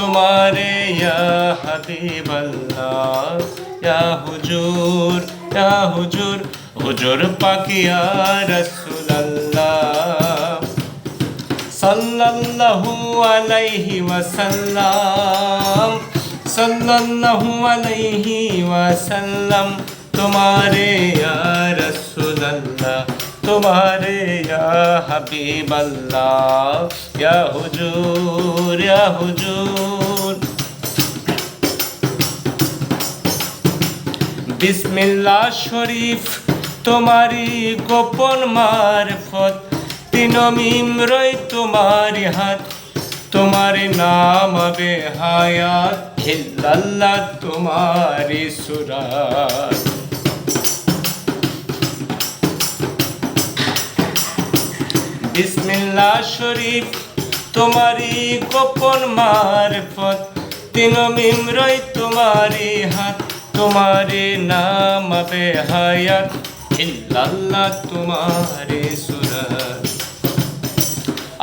তোমারে ইয়া হাবিবাল্লাহ ইয়া হুজুর ইয়া হুজুর হুজুর পাকিয়া রাসূলুল্লাহ সাল্লাল্লাহু আলাইহি ওয়াসাল্লাম সাল্লাল্লাহু আলাইহি ওয়াসাল্লাম তোমারে ইয়া রাসূলুল্লাহ তোমারে ইয়া হাবিবাল্লাহ ইয়া হুজুর হুজুর বিসমিল্লাহ শরীফ তোমারি গোপন মারফত তিন মিমরই তোমারি হাত তোমার নাম আবে হায়াত হিল্লাল্লাহ তোমারি সুরাত বিসমিল্লাহ শরীফ তোমারি গোপন মারফত। তিন মিমরই তোমারি হাত, তোমারে নাম আবে হায়াত। ইল্লাল্লাহ তোমারে সুরাত।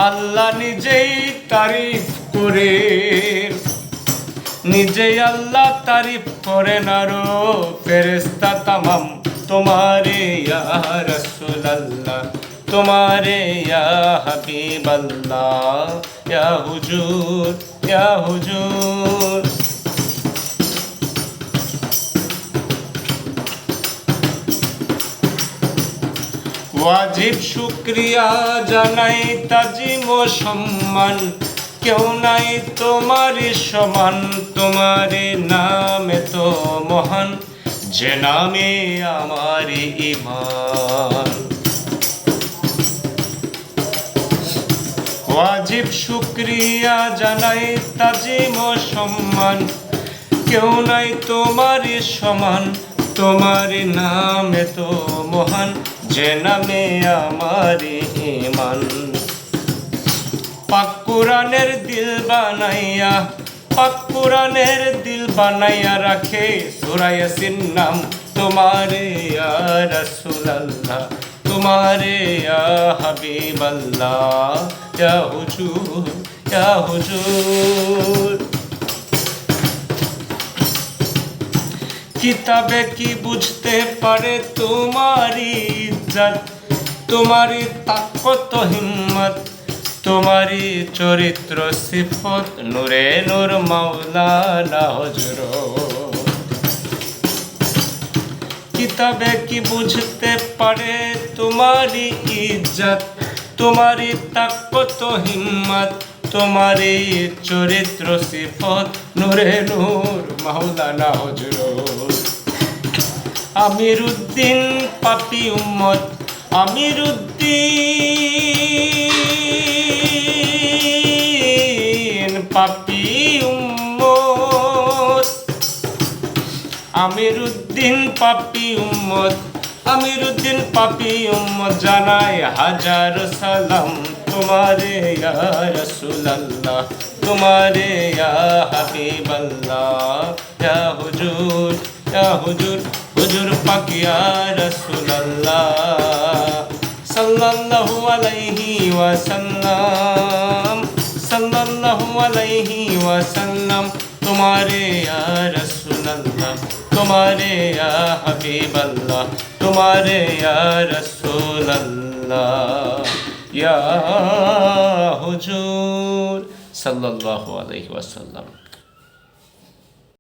আল্লাহ নিজেই তারিফ করে নিজে আল্লাহ তারিফ করেন আরও ফেরেস্তা তামাম তোমারে, ইয়া রাসূলুল্লাহ। তোমারে, ইয়া হাবিবাল্লাহ, ইয়া হুজুর ইয়া হুজুর। ওয়াজিব শুক্রিয়া জানাই তাজিম সম্মান। কেউ নাই তোমার সমান তোমার নামে তো মহান, যে নামে আমার ইমান শুক্রিয়া জানাই তাজিম সম্মান। কেউ নাই তোমার সমান তোমার নামে তো মহান, যে নামে আমার ইমান পাক কুরানের দিল বানাইয়া, পাক কুরানের দিল বানাইয়া রাখে সুরায়াসিন নাম, তোমারে ইয়া রাসূলুল্লাহ, তোমারে ইয়া হাবিবাল্লাহ। ইয়া হুজুর ইয়া হুজুর কিতাবে কি বুঝতে পারে তোমারি ইজ্জত? তোমারি তাকত হিম্মত তোমারি চরিত্র সিফত, নূরে নূর মাওলানা হজরত কিতাবে কি বুঝতে পারে তোমারি ইজ্জত? তোমারি তাকত হিম্মত তোমারি চরিত্র সিফত, নূরে নূর মাওলানা হজরত। আমির উদ্দিন পাপি উম্মত আমির উদ্দিন পাপি উম্মত। আমির উদ্দিন পাপি উম্মত আমির উদ্দিন পাপি উম্মত জানায় হাজার সালাম। তোমারে ইয়া রাসূলুল্লাহ, তোমারে ইয়া হাবিবাল্লাহ। ইয়া হুজুর ইয়া হুজুর হুজুর পাক ইয়া রাসূলুল্লাহ। সাল্লাল্লাহু আলাইহি ওয়াসাল্লাম, সাল্লাল্লাহু আলাইহি ওয়াসাল্লাম। তোমারে ইয়া তোমারে ইয়া হাবিবাল্লাহ তোমারে ইয়া রাসূলুল্লাহ। ইয়া হুজুর সাল্লাল্লাহু আলাইহি ওয়াসাল্লাম।